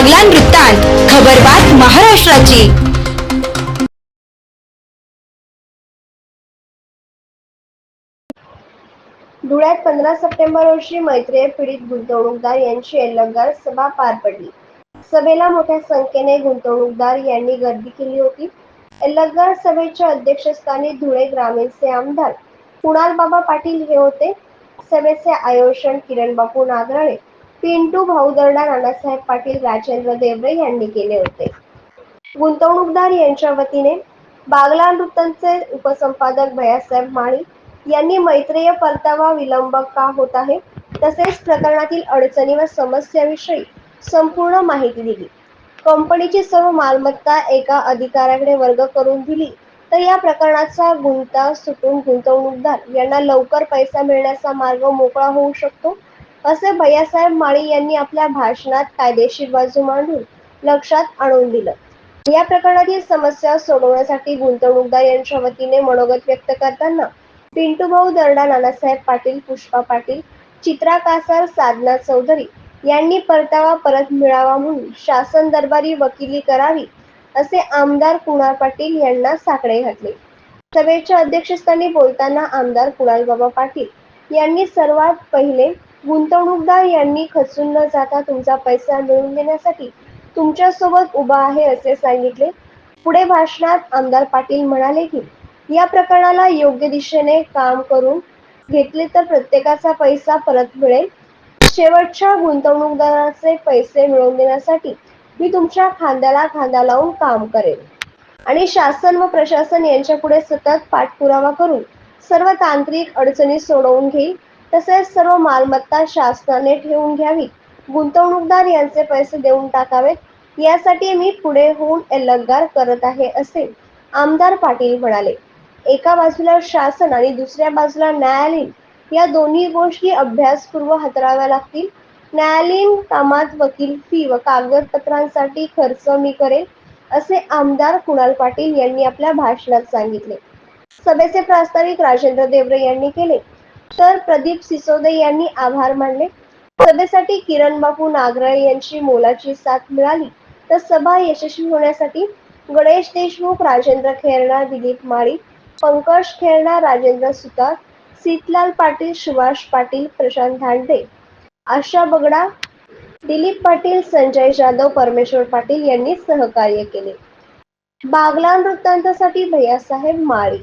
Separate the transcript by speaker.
Speaker 1: बागलान वृत्तांत खबरबात महाराष्ट्राची.
Speaker 2: धुळ्यात पंधरा सप्टेंबर रोजी मैत्रीय पीडित गुंतवणूकदार यांची एल्लगार सभा पार पडली. सभेला मोठ्या संख्येने गुंतवणूकदार यांनी गर्दी केली होती. एल्लगार सभेच्या अध्यक्षस्थानी धुळे ग्रामीणचे आमदार कुणाल बाबा पाटील हे होते. सभेचे आयोजन किरण बापू नागराळे पिंटू भाऊदर्डा नानासाहेब पाटील राजेंद्र देवरे यांनी केले होते. गुंतवणूकदार यांच्या वतीने बागला नृत्यांचे उपसंपादक भैयासाहेब माळी यांनी मैत्रेय परतावा विलंब का होत आहे? तसेच प्रकरणातील अडचणी व समस्याविषयी संपूर्ण माहिती दिली. कंपनीची सर्व मालमत्ता एका अधिकाऱ्याकडे वर्ग करून दिली तर या प्रकरणाचा गुंता सुटून गुंतवणूकदार यांना लवकर पैसा मिळण्याचा मार्ग मोकळा होऊ शकतो? असे भैयासाहेब माळी यांनी आपल्या भाषणात कायदेशीर बाजू मांडून लक्षात आणून दिलं. या प्रकरणातील समस्या सोडवण्यासाठी गुंतवणूकदार यांच्या वतीने मनोगत व्यक्त करताना पिंटू भाऊ दर्डा नानासाहेब पाटील पुष्पा पाटील चित्रा कासार साधना चौधरी यांनी परतावा परत मिळावा म्हणून शासन दरबारी वकिली करावी असे आमदार कुणाल पाटील यांना साकडे घातले. सभेच्या अध्यक्षस्थानी बोलताना आमदार कुणालबाबा पाटील यांनी सर्वात पहिले गुंतवणूकदार यांनी खचून न जाता तुमचा पैसा मिळवून देण्यासाठी तुमच्यासोबत उभा आहे असे सांगितले. पुढे भाषणात आमदार पाटील म्हणाले की या प्रकरणाला योग्य दिशेने काम करून घेतले तर प्रत्येकाचा पैसा परत मिळेल. शेवटच्या गुंतवणूकदाराचे पैसे मिळवून देण्यासाठी मी तुमच्या खांद्याला खांदा लावून काम करेन. आणि शासन व प्रशासन यांच्या पुढे सतत पाठपुरावा करून सर्व तांत्रिक अडचणी सोडवून घेईल. तसेच सर्व मालमत्ता शासनाने ठेवून घ्यावी गुंतवणूकदार यांचे पैसे देऊन टाकावेत. यासाठी मी पुढे होऊन एल्लगार करत आहे असे आमदार पाटील म्हणाले. एका बाजूला शासन आणि दुसऱ्या बाजूला न्यायालयीन. या दोन्ही गोष्टी अभ्यासपूर्व हाताळाव्या लागतील. न्यायालयीन कामात वकील फी व कागदपत्रांसाठी खर्च मी करेन असे आमदार कुणाल पाटील यांनी आपल्या भाषणात सांगितले. सभेचे प्रास्ताविक राजेंद्र देवरे यांनी केले. तर प्रदीप सिसोदे यांनी आभार मानले. सभेसाठी किरण बापू नागराळे यांची मोलाची साथ मिळाली. तर सभा यशस्वी होण्यासाठी गणेश देशमुख राजेंद्र खेरणा दिलीप माळी पंकज खेरणा राजेंद्र सुतार सीतलाल पाटील सुभाष पाटील प्रशांत धांडे आशा बगडा दिलीप पाटील संजय जाधव परमेश्वर पाटील यांनी सहकार्य केले. बागलान वृत्तांतासाठी भैयासाहेब माळी.